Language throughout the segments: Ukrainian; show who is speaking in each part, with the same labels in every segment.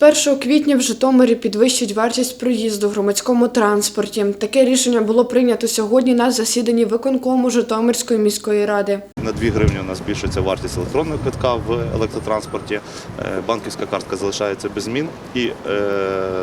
Speaker 1: З 1 квітня в Житомирі підвищать вартість проїзду в громадському транспорті. Таке рішення було прийнято сьогодні на засіданні виконкому Житомирської міської ради.
Speaker 2: На 2 гривні у нас збільшується вартість електронного квитка в електротранспорті. Е, Банківська картка залишається без змін. І е,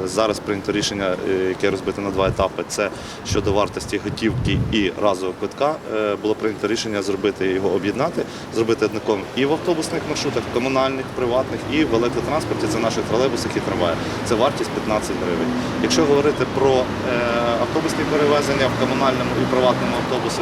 Speaker 2: зараз прийнято рішення, е, яке розбите на два етапи. Це щодо вартості готівки і разового квитка. Було прийнято рішення зробити його об'єднати, зробити однаковим і в автобусних маршрутах, комунальних, приватних, і в електротранспорті. Це наших тролейбусах і трамваях. Це вартість 15 гривень. Якщо говорити про автобусні перевезення в комунальному і приватному автобусі,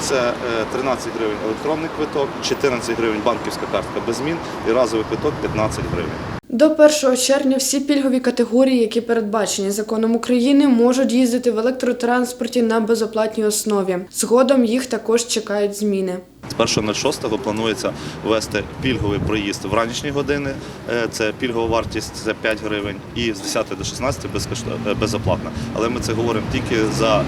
Speaker 2: це е, 13 гривень електронний квиток, 14 гривень банківська картка без змін і разовий квиток 15 гривень.
Speaker 1: До 1 червня всі пільгові категорії, які передбачені законом України, можуть їздити в електротранспорті на безоплатній основі. Згодом їх також чекають зміни.
Speaker 2: З 1.06 планується ввести пільговий проїзд в ранішні години. Е, Це пільгова вартість це 5 гривень, і з 10 до 16 безкошт- е, безоплатно. Але ми це говоримо тільки за е,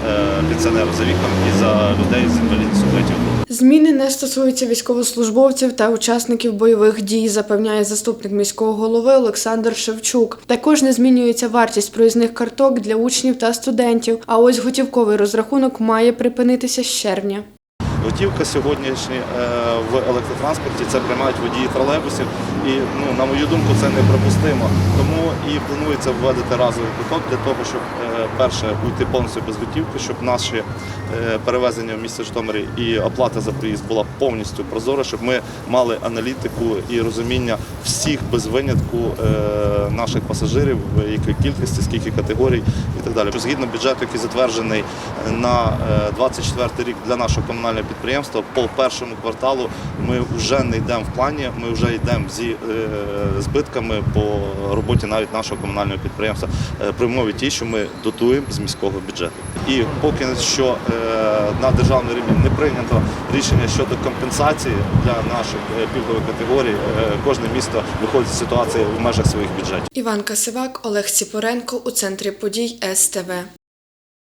Speaker 2: пенсіонерів за віком і за людей з інвалідністю третього.
Speaker 1: Зміни не стосуються військовослужбовців та учасників бойових дій, запевняє заступник міського голови Олександр Шевчук. Також не змінюється вартість проїзних карток для учнів та студентів. А ось готівковий розрахунок має припинитися з червня.
Speaker 2: Готівка сьогоднішня е, в електротранспорті це приймають водії тролейбусів. І ну, на мою думку, це неприпустимо. Тому і планується вводити разовий квиток для того, щоб е, перше уйти повністю без готівки, щоб наші е, перевезення в місті Житомирі і оплата за проїзд була повністю прозора, щоб ми мали аналітику і розуміння всіх без винятку наших пасажирів, якої кількості, скільки категорій і так далі. Згідно бюджету, який затверджений на 24 рік для нашого комунального підприємства, по першому кварталу ми вже не йдемо в плані, ми вже йдемо зі е, збитками по роботі навіть нашого комунального підприємства е, при умові ті, що ми дотуємо з міського бюджету. І поки що е, на державному рівні не прийнято рішення щодо компенсації для наших пільгових категорій, кожне місто виходить з ситуації в межах своїх бюджетів.
Speaker 1: Іван Касивак, Олег Сіпоренко у центрі подій СТВ.